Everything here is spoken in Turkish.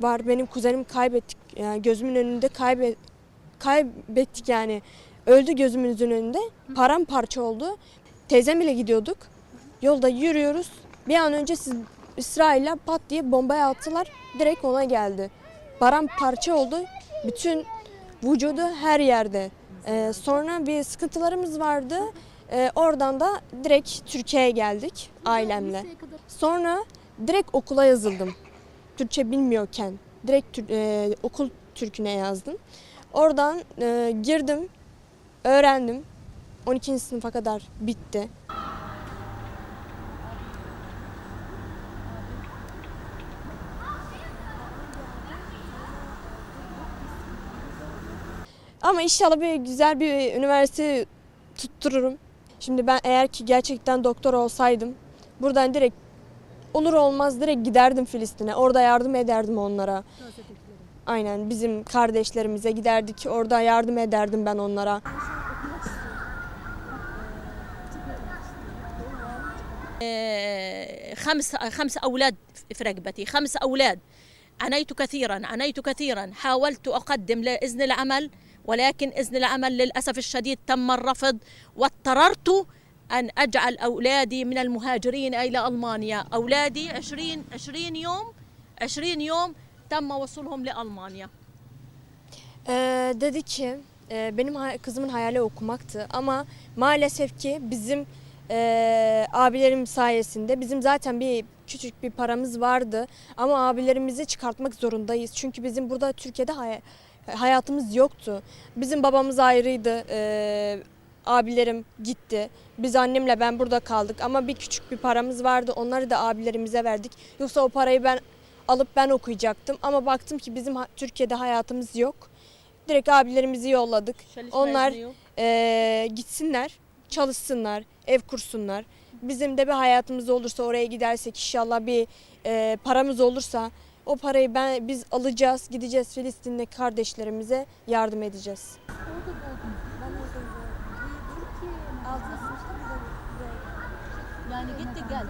var. Benim kuzenim kaybettik. Yani gözümün önünde kaybe kaybettik yani. Öldü gözümüzün önünde. Paramparça oldu. Teyzem ile gidiyorduk. Yolda yürüyoruz. Bir an önce siz İsrail'e pat diye bombaya attılar. Direkt ona geldi. Paramparça oldu. Bütün vücudu her yerde. Ee, sonra bir sıkıntılarımız vardı. Ee, oradan da direkt Türkiye'ye geldik ailemle. Sonra direkt okula yazıldım. Türkçe bilmiyorken direkt e, okul Türküne yazdım. Oradan e, girdim, öğrendim. 12. sınıfa kadar bitti. Ama inşallah bir güzel bir üniversite tuttururum. Şimdi ben eğer ki gerçekten doktor olsaydım buradan direkt olur olmaz direkt giderdim Filistin'e. Orada yardım ederdim onlara. Aynen bizim kardeşlerimize giderdik. Orada yardım ederdim ben onlara. خمس خمس أولاد في رقبتي خمس أولاد عانيت كثيرا عانيت كثيرا حاولت أقدم لإذن العمل ولكن إذن العمل للأسف الشديد تم الرفض واضطررت أن أجعل أولادي من المهاجرين إلى ألمانيا أولادي 20 20 يوم 20 يوم تم وصولهم لألمانيا Ee, dedi ki e, benim hay- kızımın hayali okumaktı ama maalesef ki bizim e, abilerim sayesinde bizim zaten bir küçük bir paramız vardı ama abilerimizi çıkartmak zorundayız çünkü bizim burada Türkiye'de hay- hayatımız yoktu. Bizim babamız ayrıydı. e, abilerim gitti. Biz annemle ben burada kaldık ama bir küçük bir paramız vardı. Onları da abilerimize verdik. Yoksa o parayı ben alıp ben okuyacaktım ama baktım ki bizim Türkiye'de hayatımız yok. Direkt abilerimizi yolladık. Onlar eee, gitsinler, çalışsınlar, ev kursunlar. Bizim de bir hayatımız olursa oraya gidersek inşallah bir eee, paramız olursa o parayı ben biz alacağız, gideceğiz Filistin'deki kardeşlerimize yardım edeceğiz. يعني جد قال